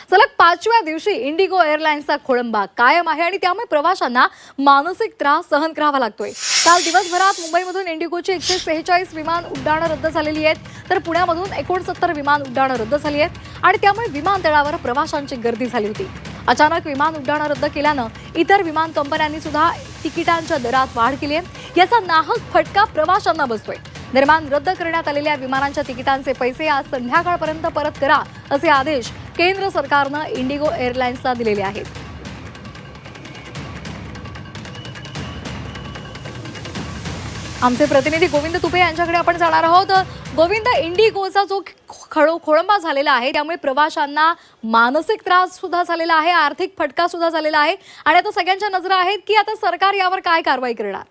सलग पाचव्या दिवशी इंडिगो एअरलाइन्सचा खोळंबा कायम आहे आणि त्यामुळे प्रवाशांना मानसिक त्रास सहन करावा लागतोय. काल दिवसभरात मुंबईमधून इंडिगोची एकशे सेहेचाळीस विमान उड्डाणं रद्द झालेली आहेत. तर पुण्यामधून एकोणसत्तर विमान उड्डाणं रद्द झाली आहेत आणि त्यामुळे विमानतळावर प्रवाशांची गर्दी झाली होती. अचानक विमान उड्डाणं रद्द केल्यानं इतर विमान कंपन्यांनी सुद्धा तिकिटांच्या दरात वाढ केली आहे. याचा नाहक फटका प्रवाशांना बसतोय. दरम्यान रद्द करण्यात आलेल्या विमानांच्या तिकिटांचे पैसे आज संध्याकाळपर्यंत परत करा असे आदेश केंद्र सरकारनं इंडिगो एअरलाइन्सला दिलेले आहेत. आमचे प्रतिनिधी गोविंद तुपे यांच्याकडे आपण जाणार आहोत. गोविंद इंडिगोचा जो खळो खोळंबा झालेला आहे त्यामुळे प्रवाशांना मानसिक त्रास सुद्धा झालेला आहे आर्थिक फटका सुद्धा झालेला आहे. आणि आता सगळ्यांच्या नजरा आहेत की आता सरकार यावर काय कारवाई करणार?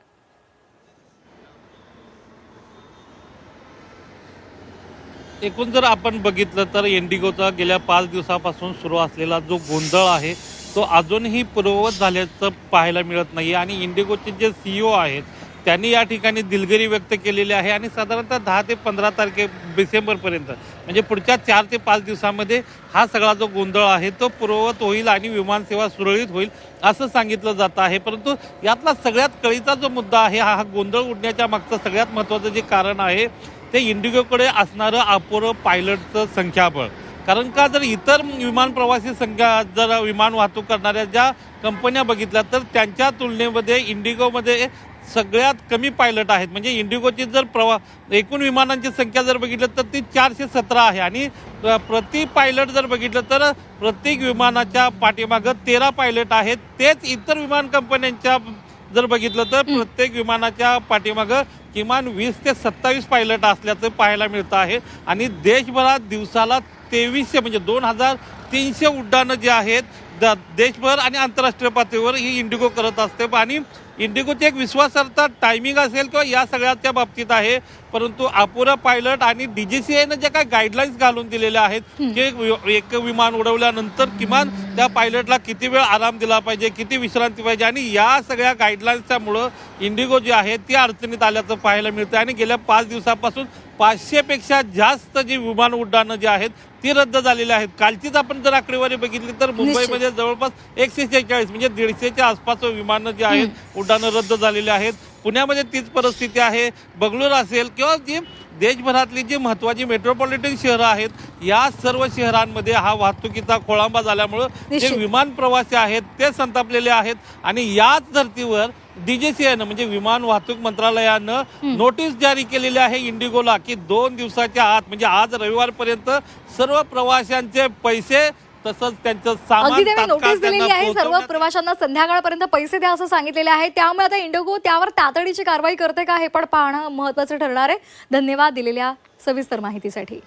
एकूण जर आपण बघितलं तर इंडिगोचा गेल्या पाच दिवसापासून सुरू असलेला जो गोंधळ आहे तो अजूनही पूर्ववत झाल्याचं पाहायला मिळत नाही आणि इंडिगोचे जे सीईओ आहेत त्यांनी या ठिकाणी दिलगिरी व्यक्त केलेली आहे. आणि साधारणतः दहा ते पंधरा तारखे डिसेंबरपर्यंत म्हणजे पुढच्या चार ते पाच दिवसामध्ये हा सगळा जो गोंधळ आहे तो पूर्ववत होईल आणि विमानसेवा सुरळीत होईल असं सांगितलं जात आहे. परंतु यातला सगळ्यात कळीचा जो मुद्दा आहे हा हा गोंधळ उडण्याच्या मागचं सगळ्यात महत्त्वाचं जे कारण आहे ते इंडिगोकडे असणारं अपुरं पायलटचं संख्याबळ. कारण का जर इतर विमान प्रवासी संख्या जर विमान वाहतूक करणाऱ्या ज्या कंपन्या बघितल्या तर त्यांच्या तुलनेमध्ये इंडिगोमध्ये सगळ्यात कमी पायलट आहेत. म्हणजे इंडिगोची जर प्रवा एकूण विमानांची संख्या जर बघितलं तर ती चारशे सतरा आहे. आणि प्रति पायलट जर बघितलं तर प्रत्येक विमानाच्या पाठीमागं तेरा पायलट आहेत. तेच इतर विमान कंपन्यांच्या जर बघितलं तर प्रत्येक विमानाच्या पाठीमागं किमान वीस ते सत्तावीस पायलट असल्याचं पाहायला मिळतं आहे. आणि देशभरात दिवसाला तेवीसशे म्हणजे दोन हजार तीनशे उड्डाणं जे आहेत द देशभर आणि आंतरराष्ट्रीय पातळीवर ही इंडिगो करत असते. आणि इंडिगोची एक विश्वासार्हता टायमिंग असेल किंवा या सगळ्याच्या बाबतीत आहे. परंतु अपुरा पायलट आणि डीजीसीआयनं ज्या काही गाईडलाईन्स घालून दिलेल्या आहेत की वि- एक विमान उडवल्यानंतर किमान त्या पायलटला किती वेळ आराम दिला पाहिजे किती विश्रांती पाहिजे आणि या सगळ्या गाईडलाईन्सच्यामुळं इंडिगो जी आहे ती अडचणीत आल्याचं पाहायला मिळतं आणि गेल्या पाच दिवसापासून पाचशेपेक्षा जास्त जी विमान उड्डाणं जी आहेत ती रद्द झालेली आहेत. कालचीच आपण जर आकडेवारी बघितली तर मुंबईमध्ये जवळपास एकशे शेहेचाळीस म्हणजे दीडशेच्या आसपास विमानं जी आहेत उड्डाणं रद्द झालेली आहेत. पुण्यामध्ये तीच परिस्थिती आहे. बंगळूर असेल किंवा जी देशभरातली जी महत्वाची मेट्रोपॉलिटन शहरं आहेत या सर्व शहरांमध्ये हा वाहतुकीचा खोळंबा झाल्यामुळं जे. विमान प्रवासी आहेत ते संतापलेले आहेत. आणि याच धर्तीवर डीजीसीआयनं म्हणजे विमान वाहतूक मंत्रालयानं नोटीस जारी केलेली आहे इंडिगोला की दोन दिवसाच्या आत म्हणजे आज रविवारपर्यंत सर्व प्रवाशांचे पैसे तसंच त्यांचं अगदी त्यांनी नोटीस दिलेली आहे सर्व प्रवाशांना संध्याकाळपर्यंत पैसे द्या असं सांगितलेले आहे. त्यामुळे आता इंडोगो त्यावर तातडीची कारवाई करते का हे पण पाहणं महत्वाचं ठरणार आहे. धन्यवाद दिलेल्या सविस्तर माहितीसाठी.